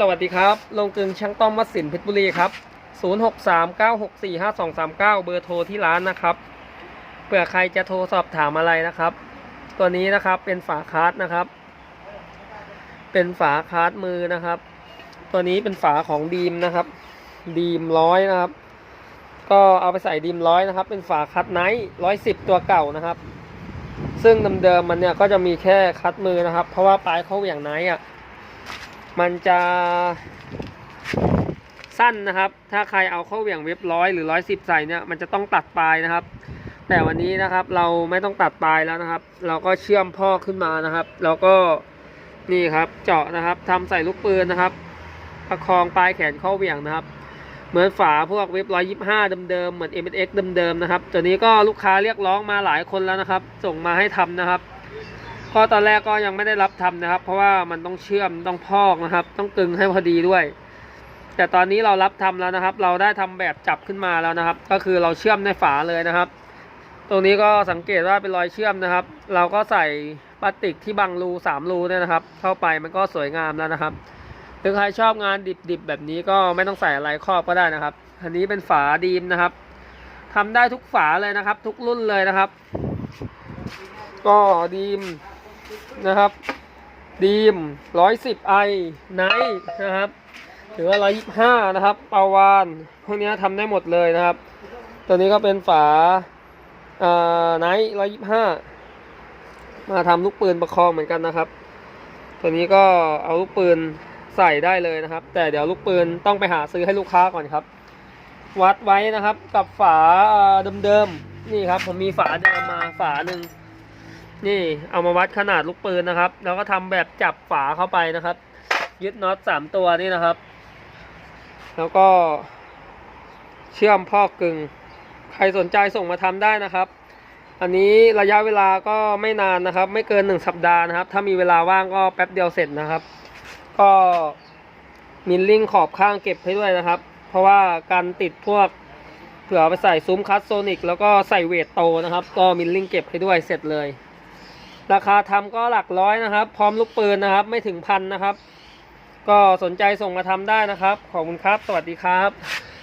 สวัสดีครับ ลงกึงช่างต้อมวัดสินเพชรบุรีครับ 0639645239 เบอร์โทรที่ร้านนะครับเผื่อใครจะโทรสอบถามอะไรนะครับ ตัวนี้นะครับเป็นฝาคาร์ดนะครับ เป็นฝาคาร์ดมือนะครับ ตัวนี้เป็นฝาของดีมนะครับ ดีมร้อยนะครับ ก็เอาไปใส่ดีมร้อยนะครับ เป็นฝาคัดไนท์ร้อยสิบตัวเก่านะครับ ซึ่งเดิมๆมันเนี่ยก็จะมีแค่คัดมือนะครับ เพราะว่าปลายเขาอย่างไนท์อะ มันจะสั้นนะครับ ถ้าใครเอาเข้าเหวี่ยงเว็บร้อยหรือร้อยสิบใส่เนี่ยมันจะต้องตัดปลายนะครับ แต่วันนี้นะครับเราไม่ต้องตัดปลายแล้วนะครับ เราก็เชื่อมพ่อขึ้นมานะครับ แล้วก็นี่ครับเจาะนะครับทำใส่ลูกปืนนะครับ ประคองปลายแขนเข้าเหวี่ยงนะครับ เหมือนฝาพวกเว็บร้อยยิบห้าเดิมๆเหมือน m อ็เดิมๆนะครับตัวนี้ก็ลูกค้าเรียกร้องมาหลายคนแล้วนะครับ ส่งมาให้ทำนะครับ ก็ตอนแรกก็ยังไม่ได้รับทำนะครับ เพราะว่ามันต้องเชื่อมต้องพอกนะครับ ต้องกึงให้พอดีด้วย แต่ตอนนี้เรารับทำแล้วนะครับ เราได้ทำแบบจับขึ้นมาแล้วนะครับ ก็คือเราเชื่อมในฝาเลยนะครับ ตรงนี้ก็สังเกตว่าเป็นรอยเชื่อมนะครับ เราก็ใส่พลาสติกที่บังรูสามรูเนี่ยนะครับ เข้าไปมันก็สวยงามแล้วนะครับหรือใครชอบงานดิบๆแบบนี้ก็ไม่ต้องใส่อะไรครอบก็ได้นะครับ อันนี้เป็นฝาดีมนะครับทำได้ทุกฝาเลยนะครับ ทุกรุ่นเลยนะครับ ก็ดีม นะครับดีมร้อยสิบไอไนท์นะครับหรือว่าร้อยยี่ห้านะครับปาวานพวกนี้ทำได้หมดเลยนะครับ ตัวนี้ก็เป็นฝาไนท์ร้อยยี่ห้ามาทำลูกปืนประคองเหมือนกันนะครับ ตัวนี้ก็เอาลูกปืนใส่ได้เลยนะครับ แต่เดี๋ยวลูกปืนต้องไปหาซื้อให้ลูกค้าก่อนครับ วัดไว้นะครับกับฝาเดิมๆนี่ครับผมมีฝาเดิมมาฝาหนึ่ง นี่เอามาวัดขนาดลูกปืนนะครับ แล้วก็ทำแบบจับฝาเข้าไปนะครับ ยึดน็อตสามตัวนี่นะครับ แล้วก็ เชื่อมพอกกึ่งใครสนใจส่งมาทำได้นะครับ อันนี้ระยะเวลาก็ไม่นานนะครับ ไม่เกินหนึ่งสัปดาห์นะครับ ถ้ามีเวลาว่างก็แป๊บเดียวเสร็จนะครับ ก็มิลลิ่งขอบข้างเก็บให้ด้วยนะครับ เพราะว่าการติดพวกเผื่อเอาไปใส่ซุ้มคัสโซนิกแล้วก็ใส่เวทโตนะครับ ก็มิลลิ่งเก็บให้ด้วยเสร็จเลย ราคาทำก็หลักร้อยนะครับ พร้อมลูกปืนนะครับ ไม่ถึงพันนะครับ ก็สนใจส่งมาทำได้นะครับ ขอบคุณครับ สวัสดีครับ